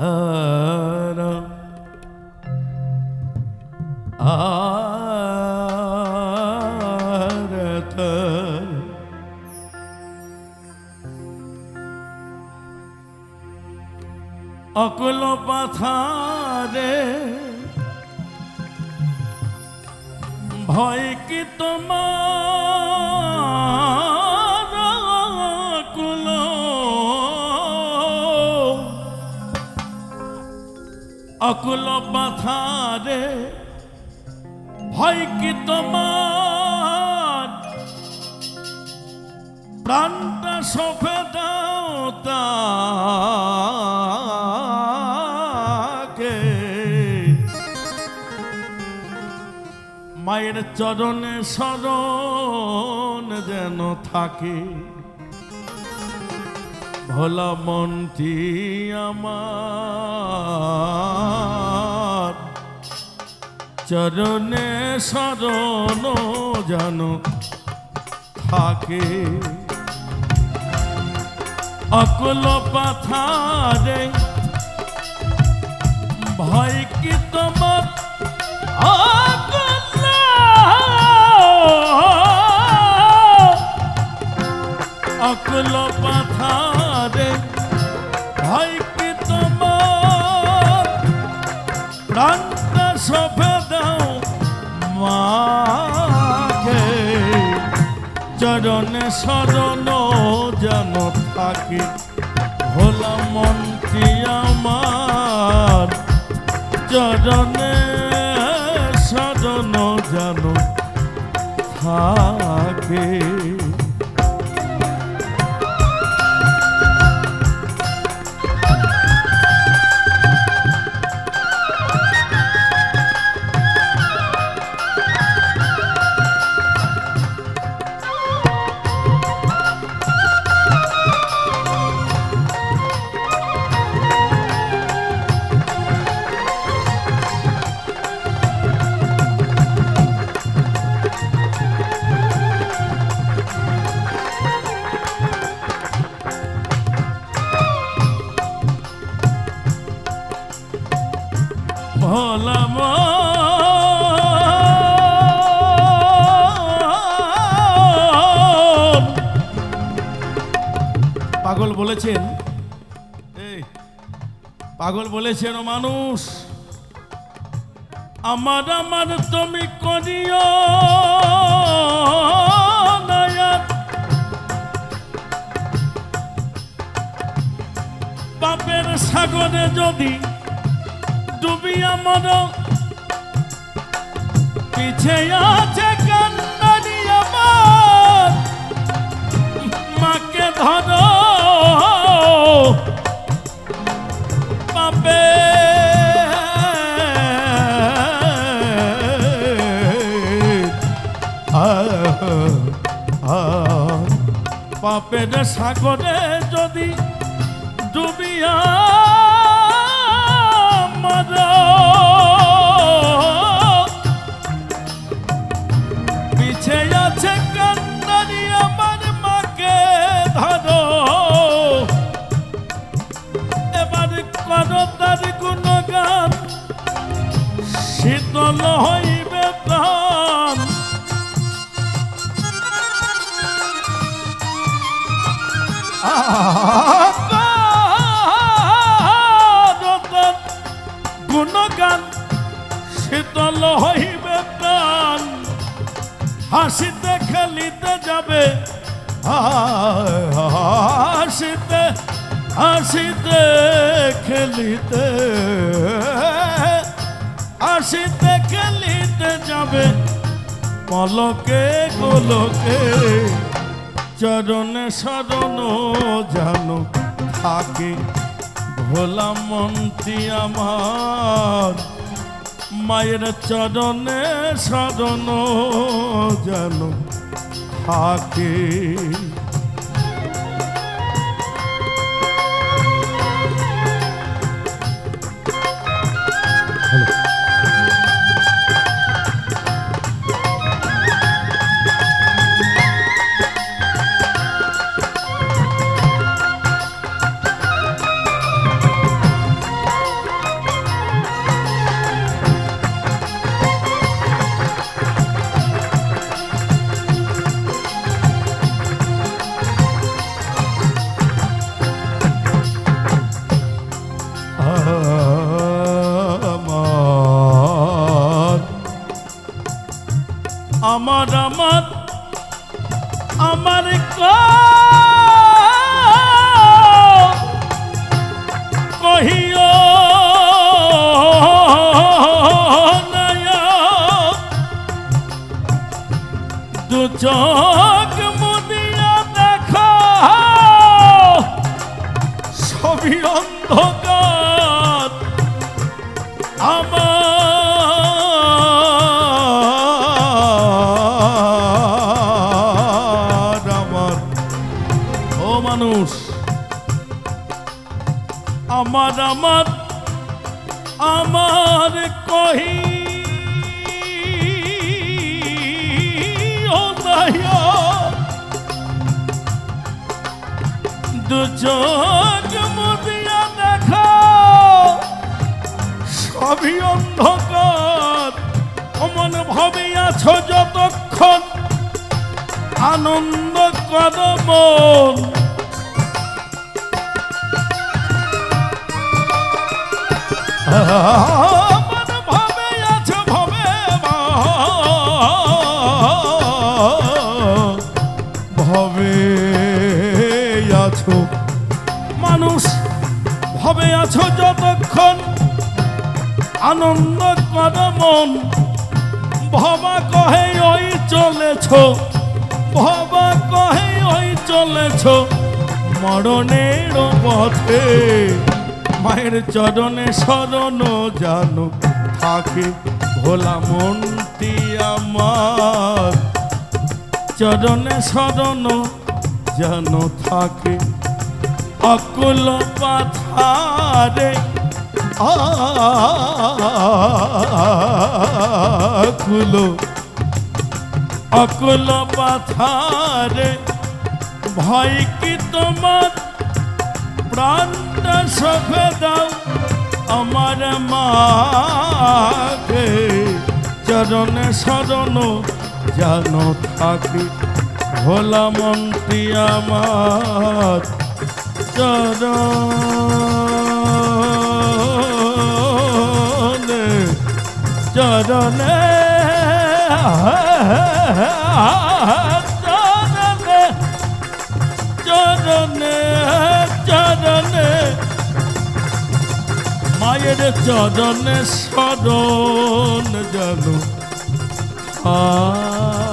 আরা আরতা অকল পাথারে ভয় কি তোমার অকুল পাথারে ভয় কি তোমার? প্রাণটা সফে দাও তাকে। মায়ের চরণে শরণ যেন থাকে। ভোলা মনটি আমার। চরণে শরণ যেন থাকে। অকুল পাথারে ভয় কি তোমার অকুল পাথারে ভয় কি তোমার প্রাণটা সফে চরণে শরণ যেন থাকে। ভোলা মন্ত্রী আমার চরণে শরণ যেন থাকে। বলেছেন? পাগল বলেছেন ও মানুষ। আমার আমার তুমি করিও পাপের সাগরে যদি ডুবিয়া আমার পিছে আছে কান্নারি পাপের সাগরে যদি ডুবিয়া মর। পিছে আছে কান্নারি আমার মাকে ধরো। এবার করো তার গুণগান। শীতল হইবে গুণগান শীতল হইবে প্রাণ হাসিতে খেলিতে যাবে হাসিতে হাসিতে খেলিতে হাসিতে খেলিতে যাবে পলকে গোলকে চরণে শরণ জানো থাকে ভোলা মন্ত্রী আমার। মায়ের চরণে শরণ জানো থাকে আমার কহিও দু চোখ মুদিয়া দেখো। ছবি অন্ধ মানুষ। আমার আমার আমার কহি, ও নাইয়া দু চোখ মুদিয়া দেখা, সবই অন্ধকার। অমন ভাবে আছো যতক্ষণ আনন্দ কর ভাবে আছো মানুষ ভাবে আছো, যতক্ষণ আনন্দ কর মন, ভবা কহে ওই চলেছ, ভবা কহে ওই চলেছ, মরণের পথে মায়ের চরণে শরণ জানো থাকে ভোলা মনটি আমার। চরণে শরণ যেন থাকে অকুল পাথারে। আকুল অকুল পাথারে। ভয় কি তোমার প্রাণটা সফে দাও আমার মাকে চরণে শরণ যেন থাকি ভোলা মন্ত্রী আমার চরণে চরণে মায়ের চরণে স্মরণ জানো আ